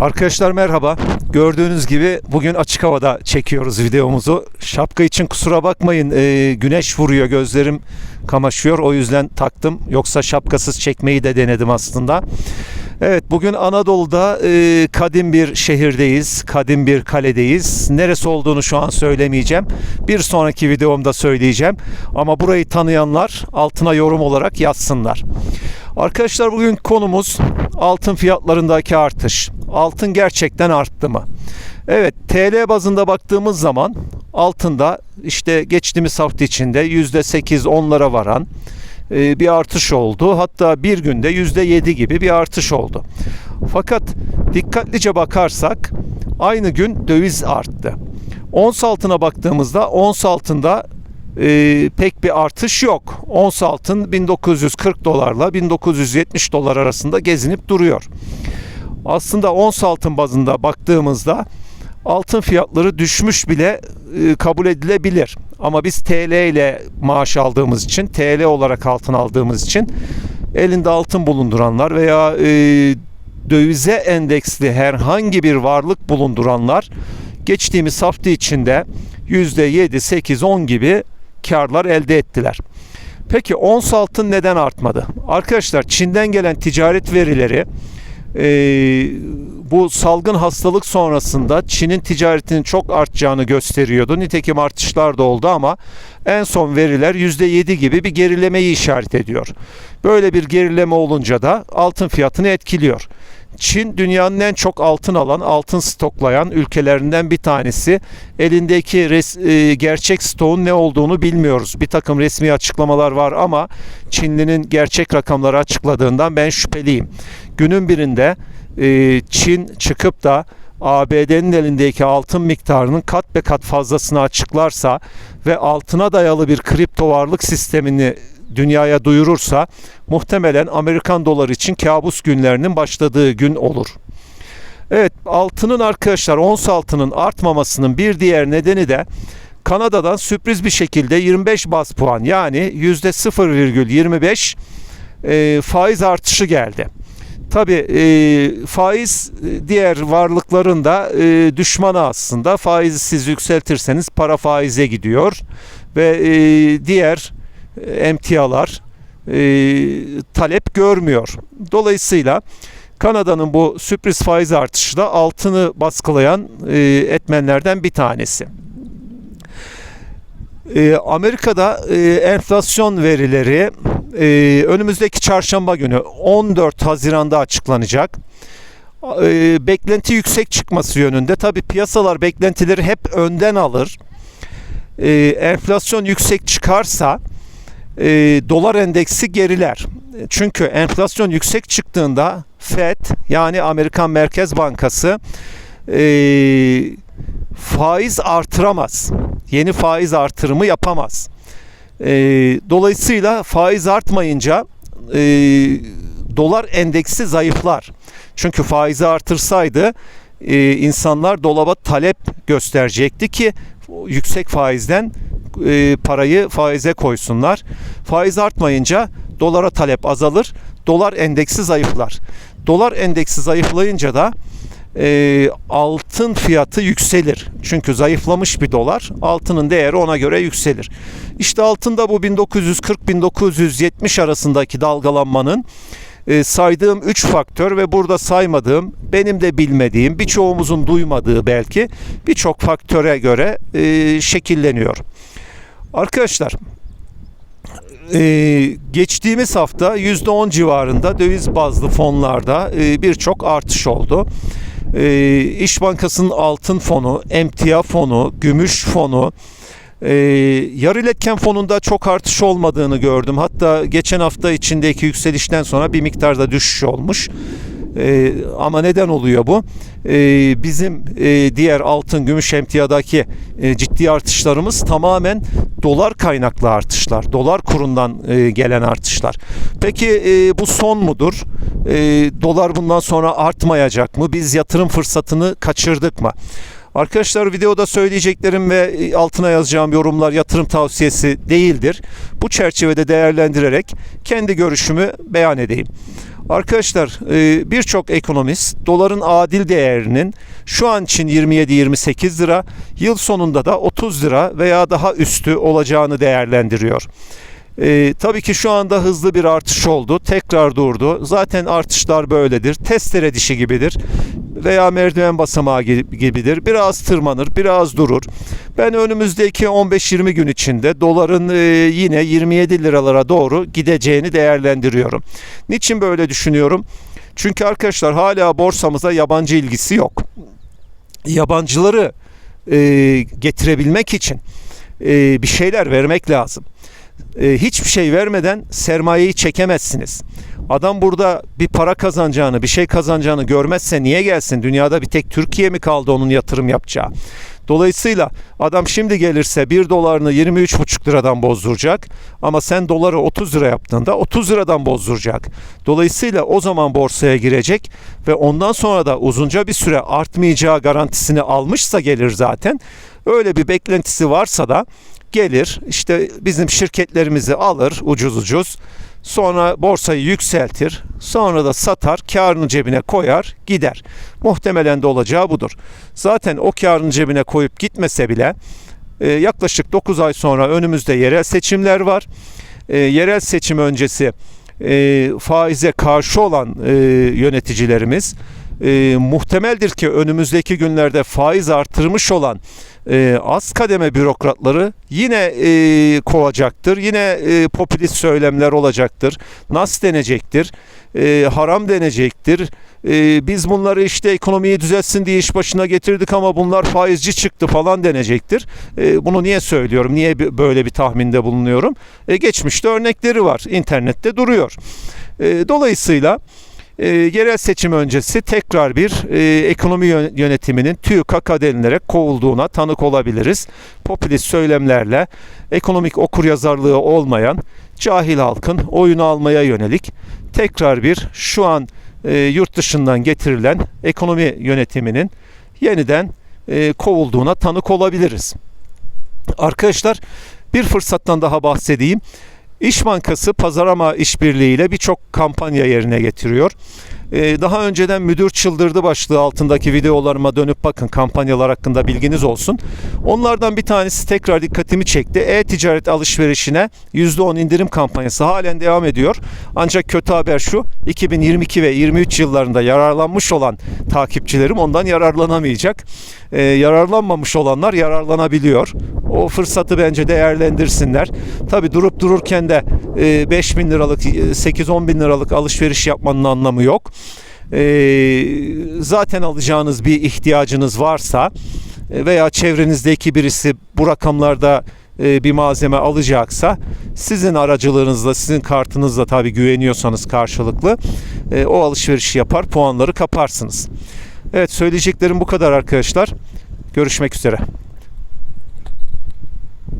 Arkadaşlar merhaba. Gördüğünüz gibi bugün açık havada çekiyoruz videomuzu. Şapka için kusura bakmayın. Ee, güneş vuruyor gözlerim kamaşıyor. O yüzden taktım. Yoksa şapkasız çekmeyi de denedim aslında. Evet bugün Anadolu'da e, kadim bir şehirdeyiz. Kadim bir kaledeyiz. Neresi olduğunu şu an söylemeyeceğim. Bir sonraki videomda söyleyeceğim. Ama burayı tanıyanlar altına yorum olarak yazsınlar. Arkadaşlar bugün konumuz altın fiyatlarındaki artış. Altın gerçekten arttı mı? Evet TL bazında baktığımız zaman altında işte geçtiğimiz hafta içinde %8-10'lara varan e, bir artış oldu. Hatta bir günde %7 gibi bir artış oldu. Fakat dikkatlice bakarsak aynı gün döviz arttı. Ons altına baktığımızda ons altında e, pek bir artış yok. Ons altın 1940 dolarla 1970 dolar arasında gezinip duruyor. Aslında ons altın bazında baktığımızda altın fiyatları düşmüş bile e, kabul edilebilir. Ama biz TL ile maaş aldığımız için, TL olarak altın aldığımız için elinde altın bulunduranlar veya e, dövize endeksli herhangi bir varlık bulunduranlar geçtiğimiz hafta içinde %7, 8, 10 gibi karlar elde ettiler. Peki ons altın neden artmadı? Arkadaşlar Çin'den gelen ticaret verileri e, bu salgın hastalık sonrasında Çin'in ticaretinin çok artacağını gösteriyordu. Nitekim artışlar da oldu ama en son veriler %7 gibi bir gerilemeyi işaret ediyor. Böyle bir gerileme olunca da altın fiyatını etkiliyor. Çin dünyanın en çok altın alan, altın stoklayan ülkelerinden bir tanesi. Elindeki res, e, gerçek stoğun ne olduğunu bilmiyoruz. Bir takım resmi açıklamalar var ama Çinlinin gerçek rakamları açıkladığından ben şüpheliyim. Günün birinde e, Çin çıkıp da ABD'nin elindeki altın miktarının kat be kat fazlasını açıklarsa ve altına dayalı bir kripto varlık sistemini dünyaya duyurursa muhtemelen Amerikan doları için kabus günlerinin başladığı gün olur. Evet altının arkadaşlar ons altının artmamasının bir diğer nedeni de Kanada'dan sürpriz bir şekilde 25 bas puan yani %0,25 e, faiz artışı geldi. Tabi e, faiz e, diğer varlıkların da e, düşmanı aslında. Faizi siz yükseltirseniz para faize gidiyor ve e, diğer emtialar e, talep görmüyor. Dolayısıyla Kanada'nın bu sürpriz faiz artışı da altını baskılayan e, etmenlerden bir tanesi. E, Amerika'da e, enflasyon verileri e, önümüzdeki çarşamba günü 14 Haziran'da açıklanacak. E, beklenti yüksek çıkması yönünde. Tabi piyasalar beklentileri hep önden alır. E, enflasyon yüksek çıkarsa e, dolar endeksi geriler. Çünkü enflasyon yüksek çıktığında FED yani Amerikan Merkez Bankası e, faiz artıramaz. Yeni faiz artırımı yapamaz. E, dolayısıyla faiz artmayınca e, dolar endeksi zayıflar. Çünkü faizi artırsaydı e, insanlar dolaba talep gösterecekti ki yüksek faizden e, parayı faize koysunlar. Faiz artmayınca dolara talep azalır. Dolar endeksi zayıflar. Dolar endeksi zayıflayınca da e, altın fiyatı yükselir. Çünkü zayıflamış bir dolar altının değeri ona göre yükselir. İşte altında bu 1940-1970 arasındaki dalgalanmanın e, saydığım 3 faktör ve burada saymadığım, benim de bilmediğim, birçoğumuzun duymadığı belki birçok faktöre göre e, şekilleniyor. Arkadaşlar ee, geçtiğimiz hafta %10 civarında döviz bazlı fonlarda e, birçok artış oldu. E, İş Bankası'nın altın fonu, emtia fonu, gümüş fonu, e, yarı iletken fonunda çok artış olmadığını gördüm. Hatta geçen hafta içindeki yükselişten sonra bir miktarda düşüş olmuş. E, ama neden oluyor bu? E, bizim e, diğer altın, gümüş emtiyadaki e, ciddi artışlarımız tamamen dolar kaynaklı artışlar. Dolar kurundan e, gelen artışlar. Peki e, bu son mudur? E, dolar bundan sonra artmayacak mı? Biz yatırım fırsatını kaçırdık mı? Arkadaşlar videoda söyleyeceklerim ve altına yazacağım yorumlar yatırım tavsiyesi değildir. Bu çerçevede değerlendirerek kendi görüşümü beyan edeyim. Arkadaşlar e, birçok ekonomist doların adil değerinin şu an için 27-28 lira, yıl sonunda da 30 lira veya daha üstü olacağını değerlendiriyor. E, tabii ki şu anda hızlı bir artış oldu. Tekrar durdu. Zaten artışlar böyledir. Testere dişi gibidir. Veya merdiven basamağı gi- gibidir. Biraz tırmanır, biraz durur. Ben önümüzdeki 15-20 gün içinde doların e, yine 27 liralara doğru gideceğini değerlendiriyorum. Niçin böyle düşünüyorum? Çünkü arkadaşlar hala borsamıza yabancı ilgisi yok. Yabancıları e, getirebilmek için e, bir şeyler vermek lazım. E, hiçbir şey vermeden sermayeyi çekemezsiniz. Adam burada bir para kazanacağını, bir şey kazanacağını görmezse niye gelsin? Dünyada bir tek Türkiye mi kaldı onun yatırım yapacağı? Dolayısıyla adam şimdi gelirse 1 dolarını 23,5 liradan bozduracak ama sen doları 30 lira yaptığında 30 liradan bozduracak. Dolayısıyla o zaman borsaya girecek ve ondan sonra da uzunca bir süre artmayacağı garantisini almışsa gelir zaten. Öyle bir beklentisi varsa da gelir işte bizim şirketlerimizi alır ucuz ucuz. Sonra borsayı yükseltir sonra da satar karını cebine koyar gider. Muhtemelen de olacağı budur. Zaten o karını cebine koyup gitmese bile e, yaklaşık 9 ay sonra önümüzde yerel seçimler var. E, yerel seçim öncesi e, faize karşı olan yöneticilerimiz muhtemeldir ki önümüzdeki günlerde faiz artırmış olan e, az kademe bürokratları yine e, kovacaktır. Yine e, popülist söylemler olacaktır. Nas denecektir. E, haram denecektir. E, biz bunları işte ekonomiyi düzeltsin diye iş başına getirdik ama bunlar faizci çıktı falan denecektir. E, bunu niye söylüyorum? Niye böyle bir tahminde bulunuyorum? E, geçmişte örnekleri var. İnternette duruyor. E, dolayısıyla e, yerel seçim öncesi tekrar bir e, ekonomi yön- yönetiminin TÜİK denilerek kovulduğuna tanık olabiliriz. Popülist söylemlerle ekonomik okuryazarlığı olmayan cahil halkın oyunu almaya yönelik tekrar bir şu an e, yurt dışından getirilen ekonomi yönetiminin yeniden e, kovulduğuna tanık olabiliriz. Arkadaşlar bir fırsattan daha bahsedeyim. İş Bankası Pazarama işbirliğiyle birçok kampanya yerine getiriyor. Ee, daha önceden müdür çıldırdı başlığı altındaki videolarıma dönüp bakın kampanyalar hakkında bilginiz olsun. Onlardan bir tanesi tekrar dikkatimi çekti. E-ticaret alışverişine %10 indirim kampanyası halen devam ediyor. Ancak kötü haber şu 2022 ve 23 yıllarında yararlanmış olan takipçilerim ondan yararlanamayacak. Ee, yararlanmamış olanlar yararlanabiliyor. O fırsatı bence değerlendirsinler. Tabi durup dururken de e, 5 bin liralık 8-10 bin liralık alışveriş yapmanın anlamı yok. E, zaten alacağınız bir ihtiyacınız varsa e, veya çevrenizdeki birisi bu rakamlarda e, bir malzeme alacaksa sizin aracılığınızla sizin kartınızla tabi güveniyorsanız karşılıklı e, o alışverişi yapar puanları kaparsınız. Evet söyleyeceklerim bu kadar arkadaşlar. Görüşmek üzere.